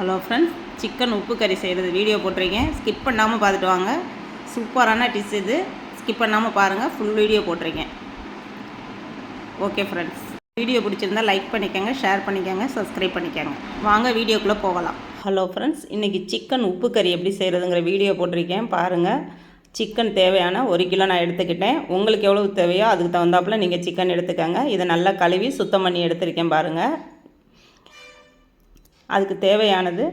Hello friends chicken உப்பு கறி செய்கிறது வீடியோ போட்டிருக்கேன். ஸ்கிப் பண்ணாமல் பார்த்துட்டு வாங்க. சூப்பரான டிஷ் இது. ஸ்கிப் பண்ணாமல் பாருங்கள் ஃபுல் வீடியோ போட்டிருக்கேன். ஓகே ஃப்ரெண்ட்ஸ் வீடியோ பிடிச்சிருந்தா லைக் பண்ணிக்கோங்க ஷேர் பண்ணிக்கோங்க சப்ஸ்கிரைப் பண்ணிக்கோங்க. வாங்க வீடியோக்குள்ளே போகலாம். ஹலோ ஃப்ரெண்ட்ஸ் இன்றைக்கி சிக்கன் உப்பு கறி எப்படி செய்கிறதுங்கிற வீடியோ போட்டிருக்கேன். பாருங்கள் சிக்கன் தேவையான ஒரு கிலோ நான் எடுத்துக்கிட்டேன். உங்களுக்கு எவ்வளவு தேவையோ அதுக்கு தகுந்தாப்புல நீங்கள் சிக்கன் எடுத்துக்கோங்க. இதை நல்லா கழுவி சுத்தம் பண்ணி எடுத்திருக்கேன் பாருங்கள் அதுக்கு தேவையானது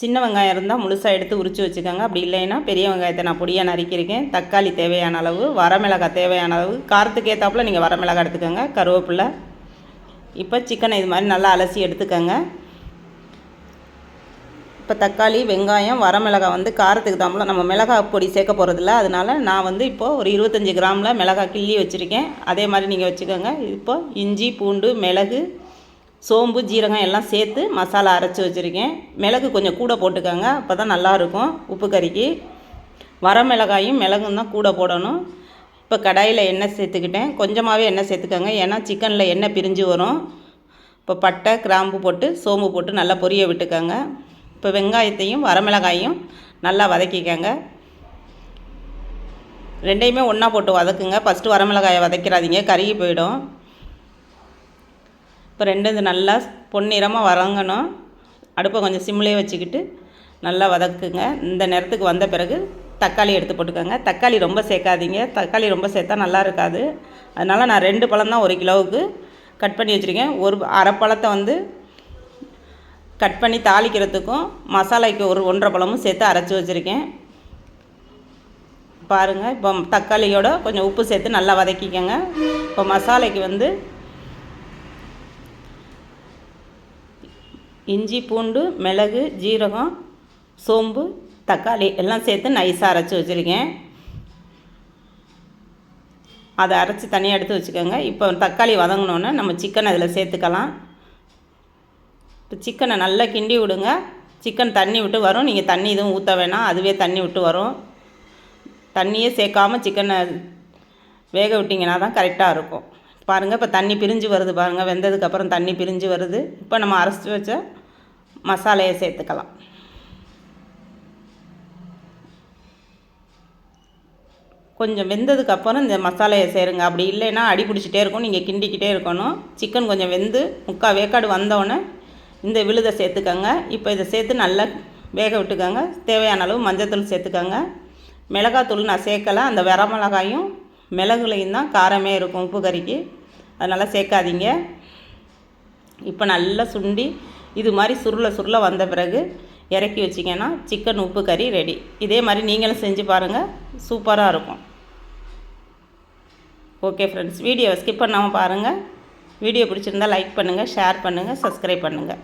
சின்ன வெங்காயம் இருந்தால் முழுசாக எடுத்து உரித்து வச்சுக்கோங்க. அப்படி இல்லைன்னா பெரிய வெங்காயத்தை நான் பொடியாக நறுக்கியிருக்கேன். தக்காளி தேவையான அளவு வரமிளகாய் தேவையான அளவு காரத்துக்கு ஏற்றாப்புல நீங்கள் வரமிளகாய் எடுத்துக்கோங்க கருவேப்பிலை. இப்போ சிக்கனை இது மாதிரி நல்லா அலசி எடுத்துக்கோங்க. இப்போ தக்காளி வெங்காயம் வரமிளகாய் வந்து காரத்துக்கு தாம்பளம் நம்ம மிளகாய் பொடி சேர்க்க போகிறதில்ல அதனால் நான் வந்து இப்போது ஒரு இருபத்தஞ்சி கிராமில் மிளகாய் கிள்ளி வச்சுருக்கேன். அதே மாதிரி நீங்கள் வச்சுக்கோங்க. இப்போ இஞ்சி பூண்டு மிளகு சோம்பு ஜீரகம் எல்லாம் சேர்த்து மசாலா அரைச்சி வச்சுருக்கேன். மிளகு கொஞ்சம் கூட போட்டுக்கோங்க அப்போ தான் நல்லாயிருக்கும் உப்பு கறிக்கு. வரமிளகாயும் மிளகும் தான் கூட போடணும். இப்போ கடாயில் எண்ணெய் சேர்த்துக்கிட்டேன். கொஞ்சமாகவே எண்ணெய் சேர்த்துக்கோங்க. ஏன்னா சிக்கனில் எண்ணெய் பிரிஞ்சு வரும். இப்போ பட்டை கிராம்பு போட்டு சோம்பு போட்டு நல்லா பொரிய விட்டுக்கோங்க. இப்போ வெங்காயத்தையும் வரமிளகாயும் நல்லா வதக்கிக்கோங்க. ரெண்டையுமே ஒன்றா போட்டு வதக்குங்க. ஃபஸ்ட்டு வரமிளகாயை வதக்கிறாதீங்க. கருகி போயிடும். இப்போ ரெண்டு இது நல்லா பொன்னிறமாக வதங்கணும். அடுப்பை கொஞ்சம் சிம்லேயே வச்சுக்கிட்டு நல்லா வதக்குங்க. இந்த நேரத்துக்கு வந்த பிறகு தக்காளி எடுத்து போட்டுக்கோங்க. தக்காளி ரொம்ப சேர்க்காதீங்க. தக்காளி ரொம்ப சேர்த்தா நல்லா இருக்காது. அதனால் நான் ரெண்டு பழம் தான் ஒரு கிலோவுக்கு கட் பண்ணி வச்சுருக்கேன். ஒரு அரை பழத்தை வந்து கட் பண்ணி தாளிக்கிறதுக்கும் மசாலாய்க்கு ஒரு ஒன்றரை பழமும் சேர்த்து அரைச்சி வச்சுருக்கேன். பாருங்கள் இப்போ தக்காளியோட கொஞ்சம் உப்பு சேர்த்து நல்லா வதக்கிக்கோங்க. இப்போ மசாலைக்கு வந்து இஞ்சி பூண்டு மிளகு ஜீரகம் சோம்பு தக்காளி எல்லாம் சேர்த்து நைஸாக அரைச்சி வச்சுருக்கேன். அதை அரைச்சி தனியாக எடுத்து வச்சுக்கோங்க. இப்போ தக்காளி வதங்கினோன்னே நம்ம சிக்கன் அதில் சேர்த்துக்கலாம். இப்போ சிக்கனை நல்லா கிண்டி விடுங்க. சிக்கன் தண்ணி விட்டு வரும். நீங்கள் தண்ணி எதுவும் ஊற்ற வேணாம். அதுவே தண்ணி விட்டு வரும். தண்ணியே சேர்க்காமல் சிக்கனை வேக விட்டிங்கன்னா தான் கரெக்டாக இருக்கும். பாருங்கள் இப்போ தண்ணி பிரிஞ்சு வருது பாருங்கள் வெந்ததுக்கப்புறம் தண்ணி பிரிஞ்சு வருது. இப்போ நம்ம அரைச்சி வச்ச மசாலையை சேர்த்துக்கலாம். கொஞ்சம் வெந்ததுக்கப்புறம் இந்த மசாலையை சேருங்க. அப்படி இல்லைன்னா அடி பிடிச்சிட்டே இருக்கும் நீங்கள் கிண்டிக்கிட்டே இருக்கணும். சிக்கன் கொஞ்சம் வெந்து முக்கால் வேக்காடு வந்தோடனே இந்த விழுதை சேர்த்துக்கோங்க. இப்போ இதை சேர்த்து நல்லா வேக விட்டுக்கோங்க. தேவையான அளவு மஞ்சள் தூள் சேர்த்துக்கோங்க. மிளகாத்தூள் நான் சேர்க்கலை. அந்த வரமிளகாயும் மிளகுலையும் தான் காரமே இருக்கும் உப்பு கறிக்கு. அதனால் சேர்க்காதீங்க. இப்போ நல்லா சுண்டி இது மாதிரி சுருள சுருள வந்த பிறகு இறக்கி வச்சிங்கன்னா சிக்கன் உப்பு கறி ரெடி இதே மாதிரி நீங்களும் செஞ்சு பாருங்கள் சூப்பராக இருக்கும். ஓகே ஃப்ரெண்ட்ஸ் வீடியோவை ஸ்கிப் பண்ணாமல் பாருங்கள் வீடியோ பிடிச்சிருந்தா லைக் பண்ணுங்கள் ஷேர் பண்ணுங்கள் சப்ஸ்கிரைப் பண்ணுங்கள்